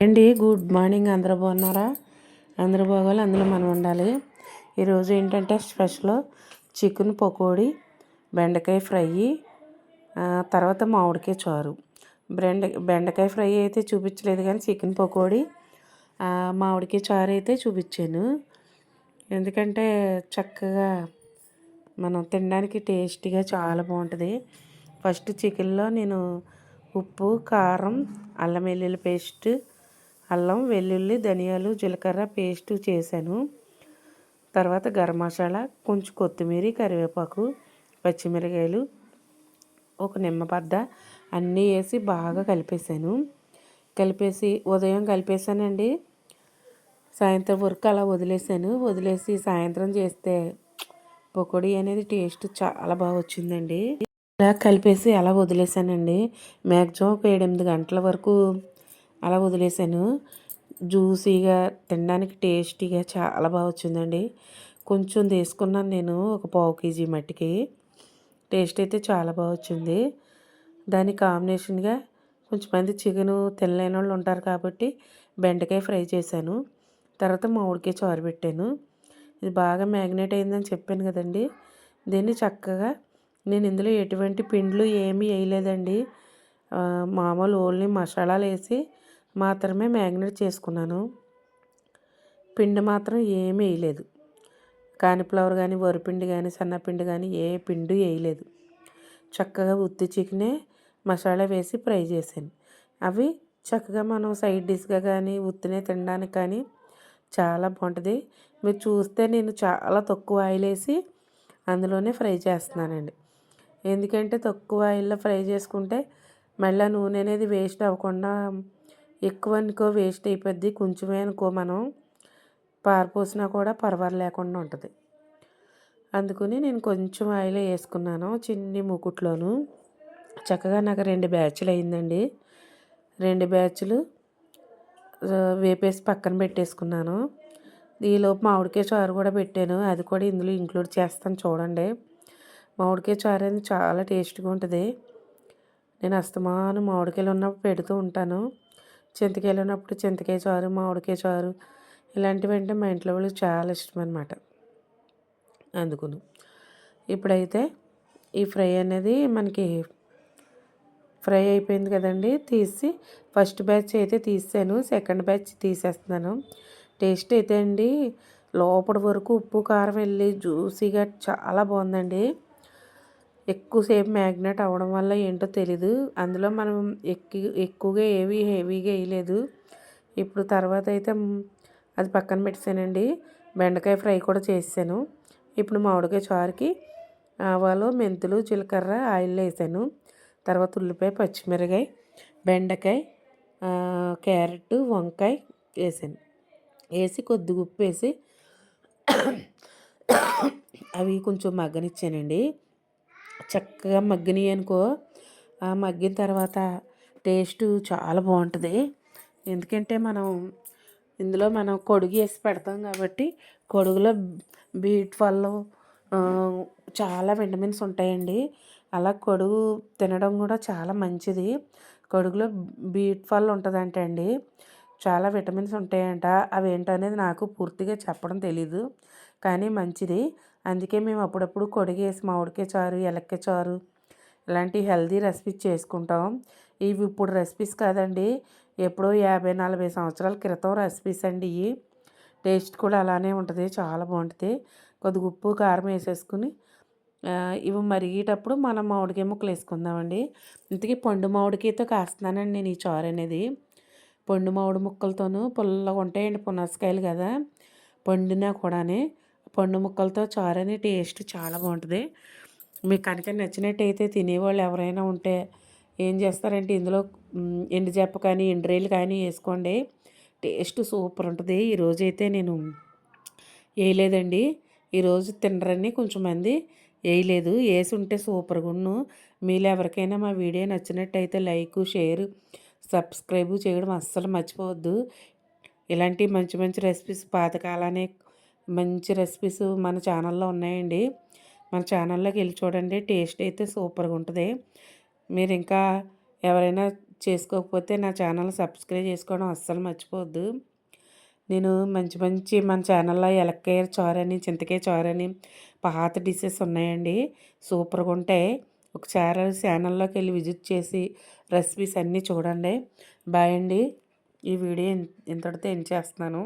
అండి good morning. అందరూ బాగున్నారా? అందరూ బాగోవాలి అందులో మనం ఉండాలి. ఈరోజు ఏంటంటే స్పెషల్? చికెన్ పకోడీ బెండకాయ ఫ్రై తర్వాత మామిడికాయ చారు. బెండ బెండకాయ ఫ్రై అయితే చూపించలేదు కానీ చికెన్ పకోడీ మామిడికాయ చారు అయితే చూపించాను. ఎందుకంటే చక్కగా మనం తినడానికి టేస్టీగా చాలా బాగుంటుంది. ఫస్ట్ చికెన్లో నేను ఉప్పు కారం అల్లం వెల్లుల్లి పేస్ట్ అల్లం వెల్లుల్లి ధనియాలు జీలకర్ర పేస్ట్ చేశాను. తర్వాత గరం మసాలా కొంచెం కొత్తిమీర కరివేపాకు పచ్చిమిరకాయలు ఒక నిమ్మబద్ద అన్నీ వేసి బాగా కలిపేసాను కలిపేసి ఉదయం కలిపేసానండి సాయంత్రం వరకు అలా వదిలేసాను వదిలేసి సాయంత్రం చేస్తే పకోడీ అనేది టేస్ట్ చాలా బాగా వచ్చిందండి. ఇలా కలిపేసి అలా వదిలేసానండి మ్యాక్సిమం ఒక ఎనిమిది గంటల వరకు అలా వదిలేసాను జ్యూసీగా తినడానికి టేస్టీగా చాలా బాగా వచ్చిందండి. కొంచెం తీసుకున్నాను నేను ఒక పావు కేజీ మట్టికి. టేస్ట్ అయితే చాలా బాగా వచ్చింది. దాని కాంబినేషన్గా కొంచెం మంది చికెను తినలేని వాళ్ళు ఉంటారు కాబట్టి బెండకాయ ఫ్రై చేశాను. తర్వాత మామిడికాయ చారు పెట్టాను. ఇది బాగా మ్యాగ్నేట్ అయిందని చెప్పాను కదండి. దీన్ని చక్కగా నేను ఇందులో ఎటువంటి పిండ్లు ఏమీ వేయలేదండి. మామూలు ఓన్లీ మసాలాలు వేసి మాత్రమే మ్యాగ్నెట్ చేసుకున్నాను. పిండి మాత్రం ఏమీ వేయలేదు. కానిఫ్లవర్ కానీ వరిపిండి కానీ సన్నపిండి కానీ ఏ పిండి వేయలేదు. చక్కగా ఉత్తి చికెనే మసాలా వేసి ఫ్రై చేశాను. అవి చక్కగా మనం సైడ్ డిష్గా కానీ ఉత్తినే తినడానికి కానీ చాలా బాగుంటుంది. మీరు చూస్తే నేను చాలా తక్కువ ఆయిల్ వేసి అందులోనే ఫ్రై చేస్తున్నానండి. ఎందుకంటే తక్కువ ఆయిల్లో ఫ్రై చేసుకుంటే మళ్ళీ నూనె అనేది వేస్ట్ అవ్వకుండా ఎక్కువ అనుకో వేస్ట్ అయిపోద్ది. కొంచెమే అనుకో మనం పారిపోసినా కూడా పర్వాలేదు లేకుండా ఉంటుంది. అందుకని నేను కొంచెం ఆయిల్ వేసుకున్నాను చిన్ని ముకుట్లోను. చక్కగా నాకు రెండు బ్యాచ్లు అయిందండి. రెండు బ్యాచ్లు వేపేసి పక్కన పెట్టేసుకున్నాను. ఈలోపు మామిడికాయ చారు కూడా పెట్టాను. అది కూడా ఇందులో ఇంక్లూడ్ చేస్తాను చూడండి. మామిడికాయ చారు అనేది చాలా టేస్ట్గా ఉంటుంది. నేను అస్తమాను మామిడికాయలు ఉన్నప్పుడు పెడుతూ ఉంటాను. చింతకాయలు ఉన్నప్పుడు చింతకాయ చారు మామిడికాయ చారు ఇలాంటివి అంటే మా ఇంట్లో వాళ్ళకి చాలా ఇష్టం అనమాట అందుకును. ఇప్పుడైతే ఈ ఫ్రై అనేది మనకి ఫ్రై అయిపోయింది కదండి తీసి ఫస్ట్ బ్యాచ్ అయితే తీసాను సెకండ్ బ్యాచ్ తీసేస్తున్నాను. టేస్ట్ అయితే అండి లోపల వరకు ఉప్పు కారం వెళ్ళి జ్యూసీగా చాలా బాగుందండి. ఎక్కువసేపు మ్యాగ్నెట్ అవ్వడం వల్ల ఏంటో తెలీదు. అందులో మనం ఎక్కి ఎక్కువగా ఏవి హెవీగా వేయలేదు. ఇప్పుడు తర్వాత అయితే అది పక్కన పెట్టేసానండి. బెండకాయ ఫ్రై కూడా చేసాను ఇప్పుడు మామిడికాయ చారుకి ఆవాలు మెంతులు జీలకర్ర ఆయిల్ వేసాను. తర్వాత ఉల్లిపాయ పచ్చిమిరకాయ బెండకాయ క్యారెట్ వంకాయ వేసాను. వేసి కొద్దిగా ఉప్పు వేసి అవి కొంచెం మగ్గనిచ్చానండి. చక్కగా మగ్గినాయి అనుకో. ఆ మగ్గిన తర్వాత టేస్ట్ చాలా బాగుంటుంది. ఎందుకంటే మనం ఇందులో మనం కొడుగు వేసి పెడతాం కాబట్టి కొడుగులో బీట్ వల్ల చాలా విటమిన్స్ ఉంటాయండి. అలా కొడుగు తినడం కూడా చాలా మంచిది. కొడుగులో బీట్ ఫల్ ఉంటుందంట అండి చాలా విటమిన్స్ ఉంటాయంట. అవి ఏంటనేది నాకు పూర్తిగా చెప్పడం తెలీదు. కానీ మంచిది. అందుకే మేము అప్పుడప్పుడు కొడిగేసి మామిడికాయ చారు ఎలక్కాయ చారు ఇలాంటి హెల్దీ రెసిపీస్ చేసుకుంటాం. ఇవి ఇప్పుడు రెసిపీస్ కాదండి. ఎప్పుడో యాభై నలభై సంవత్సరాల క్రితం రెసిపీస్ అండి ఇవి. టేస్ట్ కూడా అలానే ఉంటుంది. చాలా బాగుంటుంది. కొద్దిగా ఉప్పు కారం వేసేసుకుని ఇవి మరిగేటప్పుడు మనం మామిడికాయ ముక్కలు వేసుకుందామండి ఇంతకీ పండు మామిడికాయతో కాస్తున్నానండి నేను ఈ చారు అనేది. పండు మామిడి ముక్కలతోనూ పుల్లగా ఉంటాయండి పునసకాయలు కదా. పండినా కూడానే పండు ముక్కలతో చారు అనే టేస్ట్ చాలా బాగుంటుంది. మీకు కనుక నచ్చినట్టయితే తినేవాళ్ళు ఎవరైనా ఉంటే ఏం చేస్తారంటే ఇందులో ఎండు చెప్ప కానీ ఎండ్రేలు కానీ వేసుకోండి. టేస్ట్ సూపర్ ఉంటుంది. ఈరోజు అయితే నేను వేయలేదండి. ఈరోజు తినరని కొంచెం మంది వేయలేదు. వేసి ఉంటే సూపర్గా ఉన్ను. మీరు ఎవరికైనా మా వీడియో నచ్చినట్టయితే లైక్ షేర్ సబ్స్క్రైబ్ చేయడం అస్సలు మర్చిపోవద్దు. ఇలాంటి మంచి మంచి రెసిపీస్ పాతకాలానే మంచి రెసిపీస్ మన ఛానల్లో ఉన్నాయండి. మన ఛానల్లోకి వెళ్ళి చూడండి టేస్ట్ అయితే సూపర్గా ఉంటుంది. మీరు ఇంకా ఎవరైనా చేసుకోకపోతే నా ఛానల్ సబ్స్క్రైబ్ చేసుకోవడం అస్సలు మర్చిపోవద్దు. నేను మంచి మంచి మన ఛానల్లో ఎలక్కాయ చారని చింతకాయ చారని పాత డిషెస్ ఉన్నాయండి. సూపర్గా ఉంటాయి. ఒకసారి ఛానల్లోకి వెళ్ళి విజిట్ చేసి రెసిపీస్ అన్నీ చూడండి. బాయ్ అండి. ఈ వీడియో ఇంతటితో ఎండ్ చేస్తున్నాను.